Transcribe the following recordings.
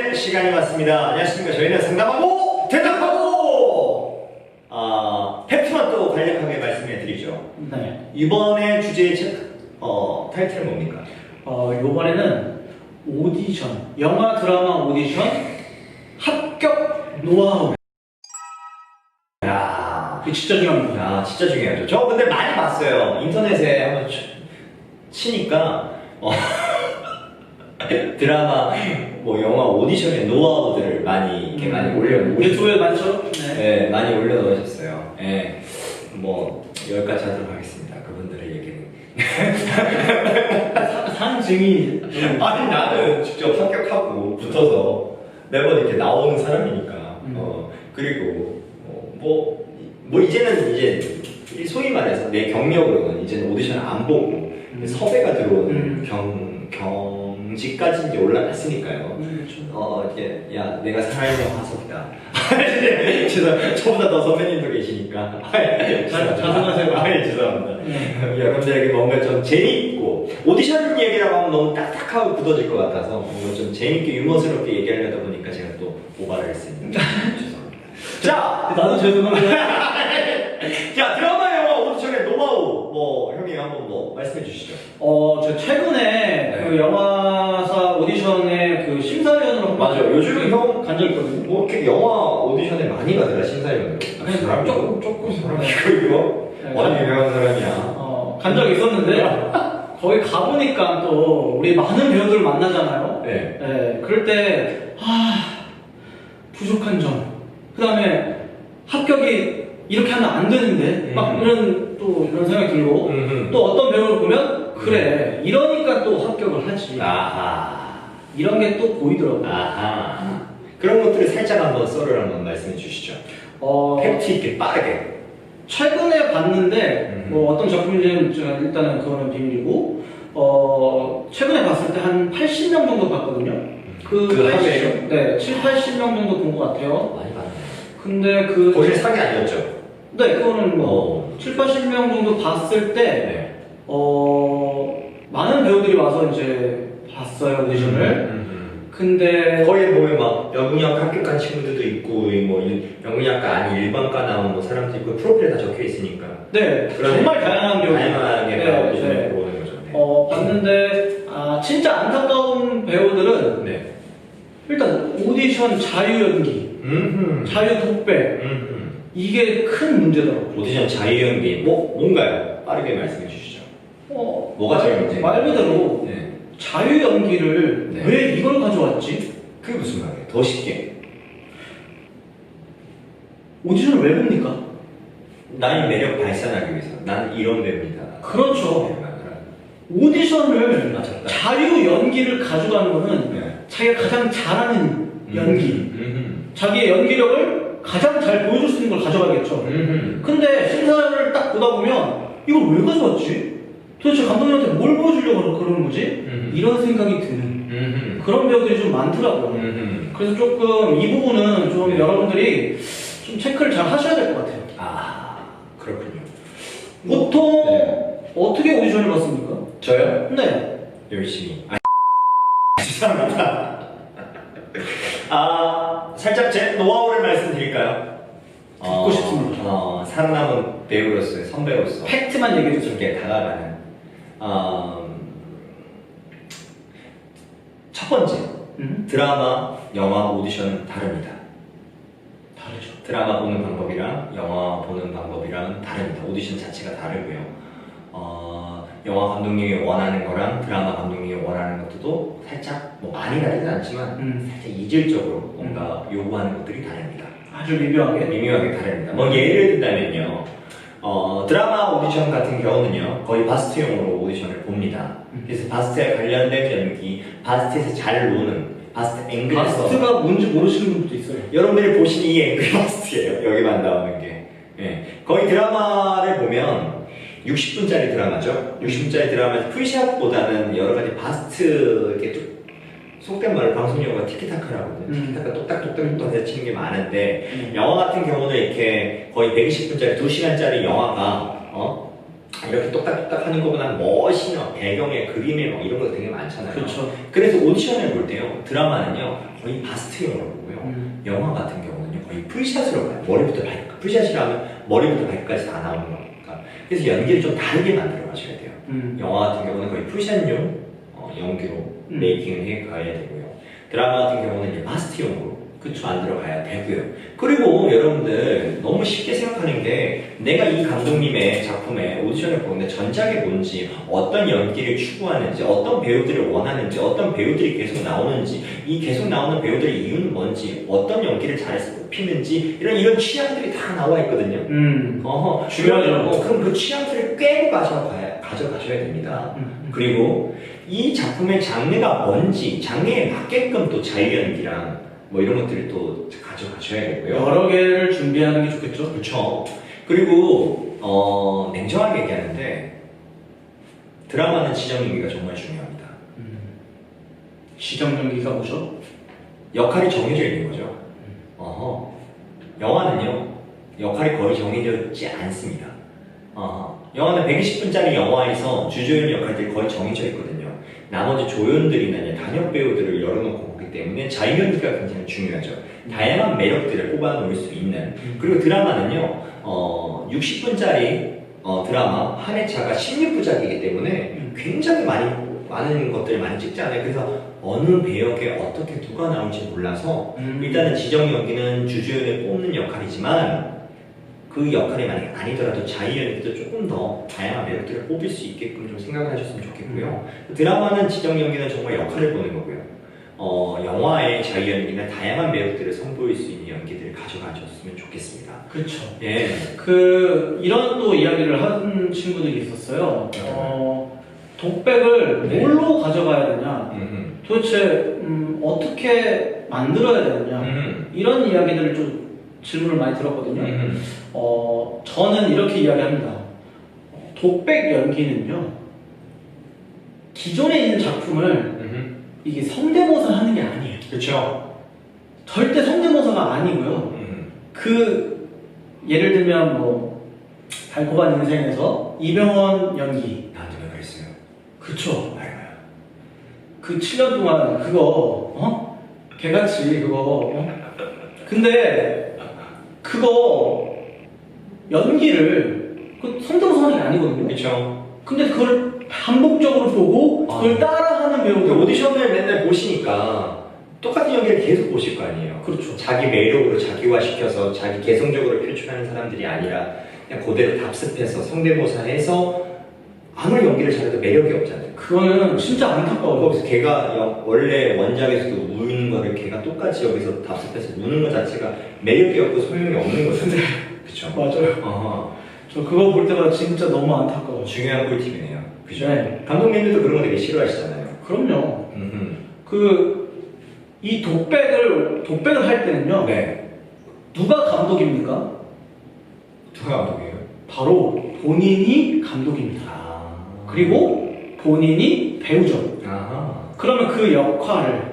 번째 시간이 왔습니다. 안녕하십니까. 저희는 상담하고 대답하고 아 팩트만 또 간략하게 말씀해 드리죠. 네. 이번에 주제의 책, 어, 타이틀은 뭡니까? 어, 요번에는 오디션, 영화 드라마 오디션 합격 노하우. 야, 이게 진짜 중요합니다. 야 진짜 중요하죠. 저 근데 많이 봤어요. 인터넷에 한번 치- 치니까 어, 드라마, 뭐 영화 오디션의 노하우들을 많이 이렇게 많이 올려 유튜브에 많죠? 네. 네, 많이 올려 놓으셨어요. 네, 뭐 여기까지 하도록 하겠습니다. 그분들의 얘기는. 사- 상증이. 아니 나는 직접 합격하고 붙어서 매번 이렇게 나오는 사람이니까. 음. 어 그리고 어, 뭐, 뭐 이제는 이제 이 소위 말해서 내 경력으로는 이제는 오디션 안 보고 음. 섭외가 들어오는 음. 경 경 직까지 이제 올라갔으니까요. 음, 그렇죠. 어, 이게, 야, 내가 살아있는 화석이다. 죄송, 저보다 더 선배님도 계시니까. 자- 자성하세요. 아, 예, 죄송합니다. 네. 여러분들에게 뭔가 좀 재밌고, 오디션 얘기라고 하면 너무 딱딱하고 굳어질 것 같아서, 뭔가 좀 재밌게 유머스럽게 얘기하려다 보니까 제가 또 오바를 했습니다. 죄송합니다. 자, 나도 죄송한데. 자, 드라마 영화 오디션의 노하우, 뭐, 형님 한번 뭐, 말씀해 주시죠. 어, 저 최근에 네. 그 영화사 오디션의 그 심사위원으로 맞아요. 요즘은 형- 간적 있거든요. 뭐, 이렇게 영화 오디션에 많이 가더라, 심사위원으로. 아, 그냥 사람 조금, 조금 사람이 이거 네. 완전 유명한 사람이야. 어, 간 적이 있었는데 거기 가보니까 또 우리 많은 배우들 만나잖아요. 네. 네, 그럴 때 아, 부족한 점. 그다음에 합격이 이렇게 하면 안 되는데 막 음. 이런 또 이런 생각이 들고 음. 또 어떤 배우를 보면 그래 이러니까 또 합격을 하지. 아하. 이런 게 또 보이더라고요. 아하. 그런 것들을 살짝 한번 썰을 한번 말씀해 주시죠. 어, 팩트 있게 빠르게. 최근에 봤는데 음. 뭐 어떤 작품인지는 일단은 그거는 비밀이고 어 최근에 봤을 때 한 80명 정도 봤거든요. 그, 그80 하루에요? 네, 7, 80명 정도 본 것 같아요. 많이 봤네. 근데 그 거실 상이 아니었죠? 네, 그거는 뭐 어. 7, 80명 정도 봤을 때 네. 어 많은 배우들이 와서 이제 봤어요 오디션을. 음. 근데 거기에 보면 막 영문학 합격한 친구들도 있고 뭐 일- 영문학과 아닌 일반과 나온 뭐 사람도 있고 프로필에 다 적혀 있으니까 네 정말 다양한 배우들. 다양하게 네, 다 오디션에 네. 들어오는 거죠. 네. 어 봤는데 아 진짜 안타까운 배우들은 네. 일단 오디션 자유 연기, 음. 자유 음. 이게 큰 문제더라고 요. 오디션 자유연기 뭐 뭔가요? 빠르게 말씀해 주시죠. 어, 뭐가 제일 말- 문제인가요? 말 그대로 네. 자유 연기를 네. 왜 이걸 가져왔지? 그게 무슨 말이에요? 더 쉽게. 오디션을 왜 봅니까? 나의 매력 발산하기 위해서 나는 이런 배우이다. 그렇죠. 오디션을 맞았다. 자유 연기를 가져가는 거는 네. 자기가 가장 잘하는 연기, 음. 자기의 연기력을 가장 잘 보여줄 수 있는 걸 가져가겠죠. 음. 근데 심사를 딱 보다 보면 이걸 왜 가져왔지? 도대체 감독님한테 뭘 보여주려고 그러는 거지? 음. 이런 생각이 드는 음. 그런 배우들이 좀 많더라고요. 음. 그래서 조금 이 부분은 좀 네. 여러분들이 좀 체크를 잘 하셔야 될 것 같아요. 아 그렇군요. 보통 네. 어떻게 오디션을 봤습니까? 저요? 네. 열심히. 아, 죄송합니다. 아 살짝 제 노하우를 말씀드릴까요? 듣고 싶습니다. 어, 살아남은 배우로서의 선배로서 팩트만 얘기해. 이렇게 다가가는 어, 첫 번째 음? 드라마, 영화 오디션은 다릅니다. 다르죠. 드라마 보는 방법이랑 영화 보는 방법이랑 다릅니다. 오디션 자체가 다르고요. 어, 영화 감독님이 원하는 거랑 드라마 감독님이 원하는 것도 살짝 뭐 많이 다르진 않지만 음. 살짝 이질적으로 뭔가 요구하는 것들이 다릅니다. 아주 미묘하게. 미묘하게 다릅니다. 뭐 예를 든다면요. 어, 드라마 오디션 같은 경우는요, 거의 바스트용으로 오디션을 봅니다. 음. 그래서 바스트에 관련된 연기, 바스트에서 잘 노는, 바스트 앵글에서 가스트가 뭔지 모르시는 분들도 있어요. 여러분들이 보신 이 앵글 바스트예요. 여기만 나오는 게. 예. 거의 드라마를 보면 60분짜리 드라마죠. 60분짜리 드라마 풀샷보다는 여러 가지 바스트 이렇게 쭉 속된 말로 방송 용어가 티키타카라거든요. 음. 티키타카 똑딱똑딱똑딱 해서 치는 게 많은데 음. 영화 같은 경우는 이렇게 거의 120분짜리 2시간짜리 영화가 어? 이렇게 똑딱똑딱 하는 것보다 멋이나 배경에 그림에 막 이런 거 되게 많잖아요. 그렇죠. 그래서 오디션을 볼 때요 드라마는요 거의 바스트형으로 보고요. 음. 영화 같은 경우는요 거의 풀샷으로 가요. 머리부터 발 풀샷이라면 머리부터 발끝까지 다 나오는 거니까. 그래서 연기를 좀 다르게 만들어 가셔야 돼요. 음. 영화 같은 경우는 거의 풀샷용 어, 연기로 음. 메이킹을 해 가야 되고요. 드라마 같은 경우는 이제 마스트용으로 그쵸. 만들어 가야 되고요. 그리고 여러분들 너무 쉽게 생각하는 게 내가 이 감독님의 작품에 오디션을 보는데 전작이 뭔지 어떤 연기를 추구하는지 어떤 배우들을 원하는지 어떤 배우들이 계속 나오는지 이 계속 나오는 배우들의 이유는 뭔지 어떤 연기를 잘해서 뽑히는지 이런 이런 취향들이 다 나와 있거든요. 음. 어허, 중요하죠. 어, 그럼 그 취향들을 꿰고 가져가야, 가져가셔야 됩니다. 음. 그리고 이 작품의 장르가 뭔지 장르에 맞게끔 또 자유연기랑 뭐 이런 것들을 또 가져가셔야 되고요. 여러 개를 준비하는 게 좋겠죠. 그렇죠. 그리고 어, 냉정하게 얘기하는데 드라마는 지정 연기가 정말 중요합니다. 음. 시정 연기가 뭐죠? 역할이 정해져 있는 거죠. 어허. 영화는요, 역할이 거의 정해져 있지 않습니다. 어허. 영화는 120분짜리 영화에서 주조연 역할들이 거의 정해져 있거든요. 나머지 조연들이나 단역 배우들을 열어놓고 보기 때문에 자유연기가 굉장히 중요하죠. 다양한 매력들을 뽑아놓을 수 있는. 그리고 드라마는요, 어, 60분짜리 어, 드라마 한 회차가 16부작이기 때문에 굉장히 많이, 많은 것들을 많이 찍잖아요. 그래서 어느 배역에 어떻게 누가 나올지 몰라서 음. 일단은 지정 연기는 주주연을 뽑는 역할이지만 그 역할이 만약 아니더라도 자유연기도 조금 더 다양한 매력들을 뽑을 수 있게끔 좀 생각을 하셨으면 좋겠고요. 드라마는 지정 연기는 정말 역할을 보는 거고요. 어, 영화의 자유 연기는 다양한 매력들을 선보일 수 있는 연기들을 가져가셨으면 좋겠습니다. 그렇죠. 예. 그 이런 또 이야기를 한 친구들이 있었어요. 어, 독백을 네. 뭘로 가져가야 되냐? 음, 도대체 음, 어떻게 만들어야 되느냐? 음, 이런 이야기들을 좀 질문을 많이 들었거든요. 음, 어, 저는 이렇게 이야기합니다. 어, 독백 연기는요, 기존에 있는 작품을 음, 이게 성대모사 하는 게 아니에요. 그렇죠. 절대 성대모사가 아니고요. 음, 그, 예를 들면 뭐, 달콤한 인생에서 이병헌 연기. 나한테 왜 그랬어요? 그쵸. 그 7년 동안 그거, 어? 개같이 그거, 어? 근데, 그거, 연기를, 그 성대모사 하는 게 아니거든요. 그렇죠. 근데 그걸 반복적으로 보고 그걸 아. 따라하는 배우들 오디션을 맨날 보시니까 똑같은 연기를 계속 보실 거 아니에요. 그렇죠. 자기 매력으로 자기화시켜서 자기 개성적으로 표출하는 사람들이 아니라 그냥 그대로 답습해서 성대모사해서 아무리 연기를 잘해도 매력이 없잖아요. 그거는 진짜 안타까워요. 거기서 걔가 여- 원래 원작에서도 우는 거를 걔가 똑같이 여기서 답습해서 우는 것 자체가 매력이 없고 소용이 없는 거죠. 그쵸? 맞아요. 어허. 저 그거 볼 때마다 진짜 너무 안타까워요. 중요한 꿀팁이네요. 그죠? 네. 감독님들도 그런 거 되게 싫어하시잖아요. 그럼요. 음흠. 그 이 독백을 독백을 할 때는요. 네. 누가 감독입니까? 누가 감독이에요? 바로 본인이 감독입니다. 아. 그리고 본인이 배우죠. 아하. 그러면 그 역할을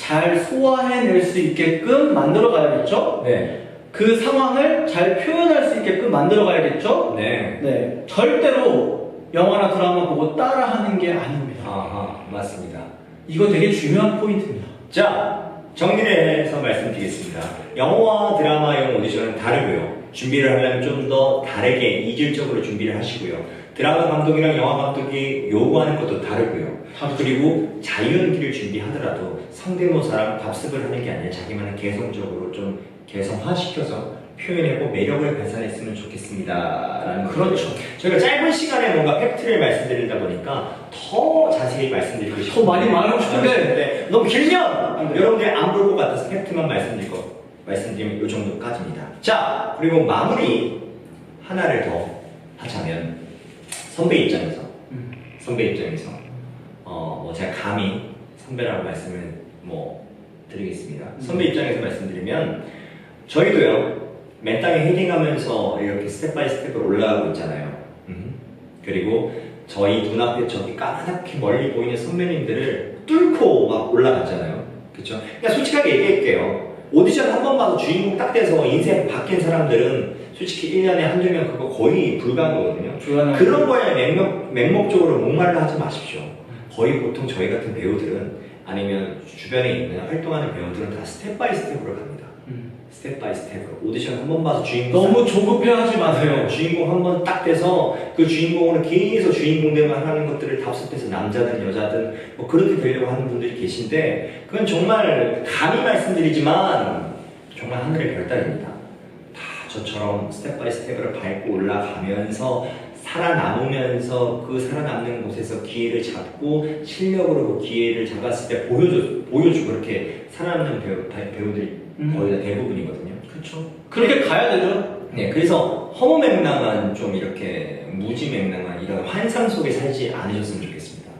잘 소화해낼 수 있게끔 만들어 가야겠죠? 네. 그 상황을 잘 표현할 수 있게끔 만들어 가야겠죠? 네. 네. 절대로 영화나 드라마 보고 따라하는 게 아닙니다. 아하. 맞습니다. 이거 되게 중요한 포인트입니다. 자, 정리를 해서 말씀드리겠습니다. 영화와 드라마용 오디션은 다르고요. 준비를 하려면 좀 더 다르게 이질적으로 준비를 하시고요. 드라마 감독이랑 영화 감독이 요구하는 것도 다르고요. 다르죠. 그리고 자유연기를 준비하더라도 성대모사랑 답습을 하는 게 아니라 자기만의 개성적으로 좀 개성화시켜서 표현하고 매력을 발산했으면 좋겠습니다. 라는 그렇죠. 저희가 짧은 시간에 뭔가 팩트를 말씀드리다 보니까 더 자세히 말씀드리고 싶은데 더 많이 말하고 싶은데 네, 너무 길면. 여러분들이 안 볼 것 같아서 팩트만 말씀드릴 거 말씀드리면 이 정도까지입니다. 자 그리고 마무리 하나를 더 하자면 선배 입장에서 음. 선배 입장에서 어 뭐 제가 감히 선배라고 말씀을 뭐 드리겠습니다. 선배 입장에서 말씀드리면 저희도요 맨 땅에 헤딩하면서 이렇게 스텝 바이 스텝으로 올라가고 있잖아요. 음. 그리고 저희 눈앞에 저기 까맣게 멀리 보이는 선배님들을 뚫고 막 올라갔잖아요. 그쵸? 그냥 솔직하게 얘기할게요. 오디션 한 번 봐서 주인공 딱 돼서 인생 바뀐 사람들은 솔직히 1년에 한두 명 그거 거의 불가한 거거든요. 불가능. 그런 거에 맹목, 맹목적으로 목말라 하지 마십시오. 거의 보통 저희 같은 배우들은 아니면 주변에 있는 활동하는 배우들은 다 스텝 바이 스텝으로 갑니다. 음. 스텝 바이 스텝으로 오디션 한 번 봐서 주인공 너무 조급해 하지 마세요. 주인공 한 번 딱 돼서 그 주인공으로 계속 주인공 되만 하는 것들을 답습해서 남자든 여자든 뭐 그렇게 되려고 하는 분들이 계신데 그건 정말 감히 말씀드리지만 정말 하늘의 별따기입니다. 다 저처럼 스텝 바이 스텝으로 밟고 올라가면서 살아남으면서 그 살아남는 곳에서 기회를 잡고 실력으로 그 기회를 잡았을 때 보여줘, 보여주고 그렇게 살아남는 배우, 배우들이 음. 거의 다 대부분이거든요. 그렇죠. 그렇게 가야 되죠. 네, 그래서 허무맹랑한 좀 이렇게 무지맹랑한 이런 환상 속에 살지 않으셨으면 좋겠습니다.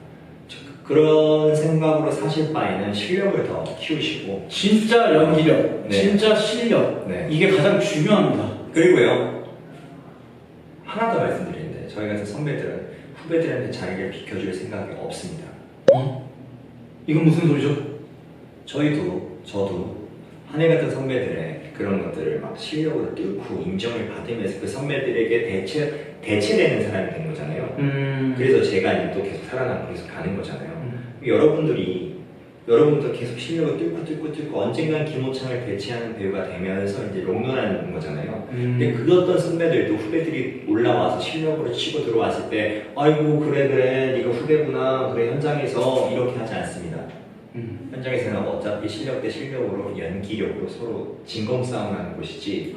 저- 그런 생각으로 사실 바에는 실력을 더 키우시고, 진짜 연기력, 네. 진짜 실력 네. 이게 가장 중요합니다. 그리고요 하나 더 말씀드리는데 저희 같은 선배들은 후배들한테 자리를 비켜줄 생각이 없습니다. 어? 이건 무슨 소리죠? 저희도 저도 한해 같은 선배들의 그런 것들을 막 실력으로 뚫고 인정을 받으면서 그 선배들에게 대체 대체되는 사람이 된 거잖아요. 음. 그래서 제가 이제 또 계속 살아남고 계속 가는 거잖아요. 음. 여러분들이 여러분도 계속 실력을 뚫고 뚫고 뚫고 언젠간 김호창을 대체하는 배우가 되면서 이제 롱런하는 거잖아요. 근데 음. 그 어떤 선배들도 후배들이 올라와서 실력으로 치고 들어왔을 때 아이고 그래 그래 네가 후배구나 그래 현장에서 이렇게 하지 않습니다. 음. 현장에서는 어차피 실력 대 실력으로 연기력으로 서로 진검 싸움하는 곳이지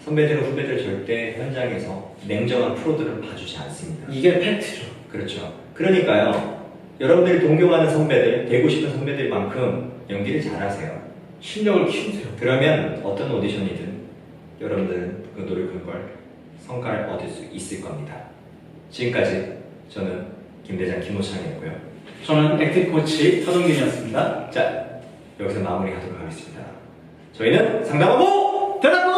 선배들은 후배들 절대 현장에서 냉정한 프로들은 봐주지 않습니다. 이게 팩트죠. 그렇죠. 그러니까요. 여러분들이 동경하는 선배들, 되고 싶은 선배들만큼 연기를 잘하세요. 실력을 키우세요. 그러면 어떤 오디션이든 여러분들은 그 노력한 걸 성과를 얻을 수 있을 겁니다. 지금까지 저는 김대장 김호창이었고요. 저는 액팅 코치 서동균이었습니다. 자, 여기서 마무리하도록 하겠습니다. 저희는 상담하고 대답!